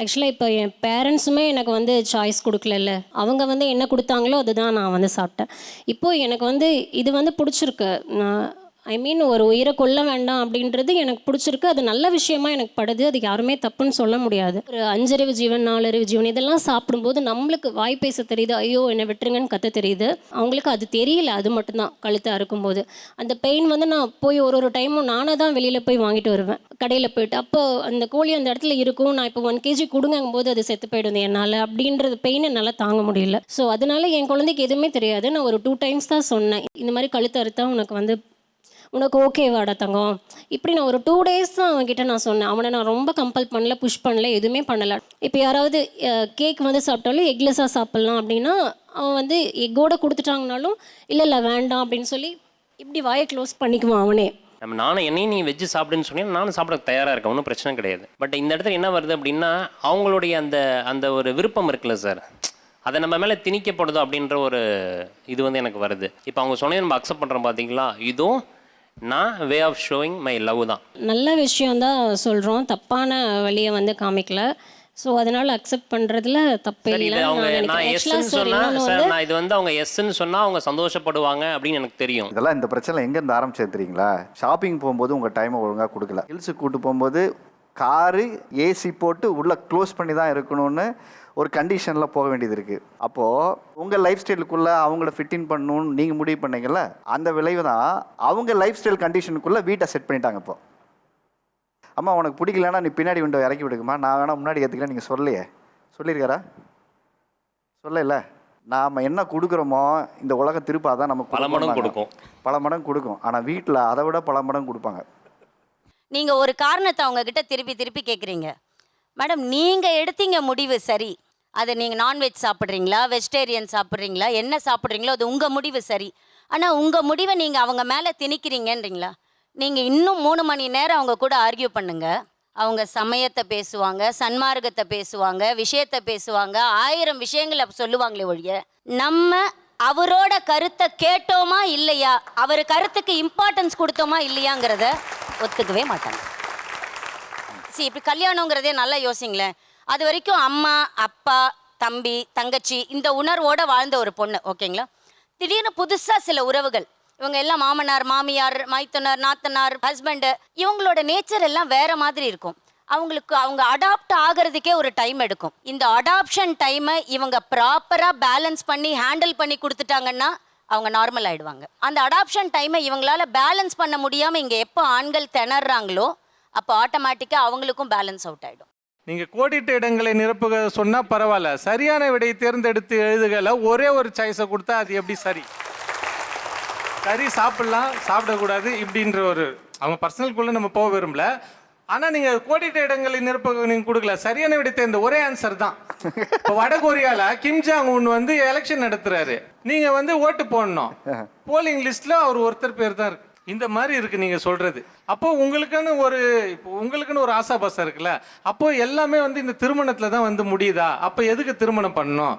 ஆக்சுவலாக இப்போ என் பேரண்ட்ஸுமே எனக்கு வந்து சாய்ஸ் கொடுக்கலல்ல. அவங்க வந்து என்ன கொடுத்தாங்களோ அதுதான் நான் வந்து சாப்பிட்டேன். இப்போது எனக்கு வந்து இது வந்து பிடிச்சிருக்கு. நான் ஐ மீன் ஒரு உயிரை கொல்ல வேண்டாம் அப்படின்றது எனக்கு பிடிச்சிருக்கு. அது நல்ல விஷயமா எனக்கு படுது. அது யாருமே தப்புன்னு சொல்ல முடியாது. ஒரு அஞ்சறிவு ஜீவன் நாலறிவு ஜீவன் இதெல்லாம் சாப்பிடும்போது நம்மளுக்கு வாய் பேச தெரியுது. ஐயோ என்னை விட்டுருங்கன்னு கத்த தெரியுது. அவங்களுக்கு அது தெரியல. அது மட்டும்தான் கழுத்தாக அறுக்கும்போது அந்த பெயின் வந்து நான் போய் ஒரு ஒரு டைமும் நானாக தான் வெளியில் போய் வாங்கிட்டு வருவேன். கடையில் போயிட்டு அப்போ அந்த கோழி அந்த இடத்துல இருக்கும். நான் இப்போ ஒன் கேஜி கொடுங்கும் போது அது செத்து போயிடுது என்னால்? அப்படின்றது பெயின் என்னால் தாங்க முடியல. ஸோ அதனால என் குழந்தைக்கு எதுவுமே தெரியாது. நான் ஒரு டூ டைம்ஸ் தான் சொன்னேன். இந்த மாதிரி கழுத்து அறுத்தா உனக்கு வந்து உனக்கு ஓகேவாடா தங்கம். இப்படி நான் ஒரு டூ டேஸ் தான் அவன்கிட்ட நான் சொன்னேன். அவனை நான் ரொம்ப கம்பல் பண்ணல புஷ் பண்ணல எதுவுமே பண்ணல. இப்போ யாராவது கேக் வந்து சாப்பிட்டாலும் எக்லெஸ்ஸாக சாப்பிட்லாம் அப்படின்னா அவன் வந்து எக்கோட கொடுத்துட்டாங்கனாலும் இல்லை இல்லை வேண்டாம் அப்படின்னு சொல்லி இப்படி வாயை க்ளோஸ் பண்ணிக்குவான் அவனே. நம்ம நானும் என்னையும் நீ வெஜ்ஜு சாப்பிடுன்னு சொன்னீங்கன்னா நானும் சாப்பிட தயாராக இருக்கேன். ஒன்றும் பிரச்சனை கிடையாது. பட் இந்த இடத்துல என்ன வருது அப்படின்னா அவங்களுடைய அந்த அந்த ஒரு விருப்பம் இருக்குல்ல சார் அதை நம்ம மேலே திணிக்கப்படுதோ அப்படின்ற ஒரு இது வந்து எனக்கு வருது. இப்போ அவங்க சொன்னதை நம்ம அக்செப்ட் பண்ணுறோம் பார்த்தீங்களா இதுவும் நான் way of showing my love தான். நல்ல விஷயம்தான் சொல்கிறோம் தப்பான வழியை வந்து காமிக்கல. ஸோ அதனால் அக்செப்ட் பண்ணுறதுல தப்பே இல்லை. அவங்க நான் எஸ்ன்னு ஆக்சுவலாக சார் நான் இது வந்து அவங்க எஸ்ன்னு சொன்னா அவங்க சந்தோஷப்படுவாங்க அப்படின்னு எனக்கு தெரியும். இதெல்லாம் இந்த பிரச்சனை எங்கேருந்து ஆரம்பிச்சது தெரியுங்களா? ஷாப்பிங் போகும்போது உங்கள் டைமை ஒழுங்காக கொடுக்கல. ஹில்ஸுக்கு கூட்டு போகும்போது காரு ஏசி போட்டு உள்ளே க்ளோஸ் பண்ணி தான் இருக்கணும்னு ஒரு கண்டிஷனில் போக வேண்டியது இருக்குது அப்போது உங்கள் லைஃப் ஸ்டைலுக்குள்ளே அவங்கள ஃபிட்டின் பண்ணணும்னு நீங்கள் முடிவு பண்ணீங்கல்ல அந்த விளைவு தான் அவங்க லைஃப் ஸ்டைல் கண்டிஷனுக்குள்ளே வீட்டை செட் பண்ணிட்டாங்க இப்போ. அம்மா உனக்கு பிடிக்கலன்னா நீ பின்னாடி விண்டோ இறக்கி விடுங்கம்மா. நான் வேணா முன்னாடி ஏற்றுக்கிறேன் நீங்கள் சொல்லலையே. சொல்லியிருக்காரா? சொல்லல. நாம் என்ன கொடுக்குறோமோ இந்த உலகம் திருப்ப அதான் நமக்கு பல மடங்கு கொடுக்கும். பல மடங்கு கொடுக்கும். ஆனால் வீட்டில் அதை விட பல மடங்கு கொடுப்பாங்க. நீங்கள் ஒரு காரணத்தை அவங்கக்கிட்ட திருப்பி திருப்பி கேட்குறீங்க மேடம் நீங்கள் எடுத்தீங்க முடிவு சரி. அது நீங்கள் நான்வெஜ் சாப்பிட்றீங்களா? வெஜிடேரியன் சாப்பிட்றீங்களா? என்ன சாப்பிட்றீங்களோ அது உங்கள் முடிவு சரி. ஆனால் உங்கள் முடிவை நீங்கள் அவங்க மேலே திணிக்கிறீங்கன்றீங்களா? நீங்கள் இன்னும் மூணு மணி நேரம் அவங்க கூட ஆர்கியூ பண்ணுங்க. அவங்க சமயத்தை பேசுவாங்க சன்மார்க்கத்தை பேசுவாங்க விஷயத்தை பேசுவாங்க ஆயிரம் விஷயங்களை சொல்லுவாங்களே ஒழிய நம்ம அவரோட கருத்தை கேட்டோமா இல்லையா? அவர் கருத்துக்கு இம்பார்ட்டன்ஸ் கொடுத்தோமா இல்லையாங்கிறத ஒத்துக்கவே மாட்டாங்க. சரி இப்படி கல்யாணங்கிறதே நல்லா யோசிங்களேன். அது வரைக்கும் அம்மா அப்பா தம்பி தங்கச்சி இந்த உணர்வோடு வாழ்ந்த ஒரு பொண்ணு ஓகேங்களா? திடீர்னு புதுசாக சில உறவுகள். இவங்க எல்லாம் மாமனார் மாமியார் மைத்தனார் நாத்தனார் ஹஸ்பண்டு இவங்களோட நேச்சர் எல்லாம் வேற மாதிரி இருக்கும். அவங்களுக்கு அவங்க அடாப்ட் ஆகிறதுக்கே ஒரு டைம் எடுக்கும். இந்த அடாப்ஷன் டைமை இவங்க ப்ராப்பராக பேலன்ஸ் பண்ணி ஹேண்டில் பண்ணி கொடுத்துட்டாங்கன்னா அவங்க நார்மல் ஆயிடுவாங்க. அந்த அடாப்ஷன் டைமை இவங்களால பேலன்ஸ் பண்ண முடியாமல் இங்கே எப்போ ஆண்கள் திணறாங்களோ அப்போ ஆட்டோமேட்டிக்காக அவங்களுக்கும் பேலன்ஸ் அவுட் ஆகிடும் நீங்க கோடிட்ட இடங்களை நிரப்புக சொன்னா பரவாயில்ல. சரியான விடையை தேர்ந்தெடுத்து எழுதுகல ஒரே ஒரு சாய்ஸை கொடுத்தா அது எப்படி சரி? சரி சாப்பிடலாம் சாப்பிடக்கூடாது இப்படின்ற ஒரு அவங்க பர்சனல்குள்ள நம்ம போக விரும்பல. ஆனா நீங்கள் கோடிட்ட இடங்களில் நிரப்ப நீங்கள் கொடுக்கல. சரியான விடை தேர்ந்த ஒரே ஆன்சர் தான். இப்போ வட கொரியால கிம் ஜாங் உன் வந்து எலெக்ஷன் நடத்துறாரு. நீங்கள் வந்து ஓட்டு போடணும். போலிங் லிஸ்ட்ல அவர் ஒருத்தர் பேர் தான் இருக்கு. இந்த மாதிரி இருக்கு நீங்க சொல்றது. அப்போ உங்களுக்குன்னு ஒரு இப்போ உங்களுக்குன்னு ஒரு ஆசாபாசம் இருக்குல்ல. அப்போ எல்லாமே வந்து இந்த திருமணத்துல தான் வந்து முடியுதா? அப்போ எதுக்கு திருமணம் பண்ணணும்?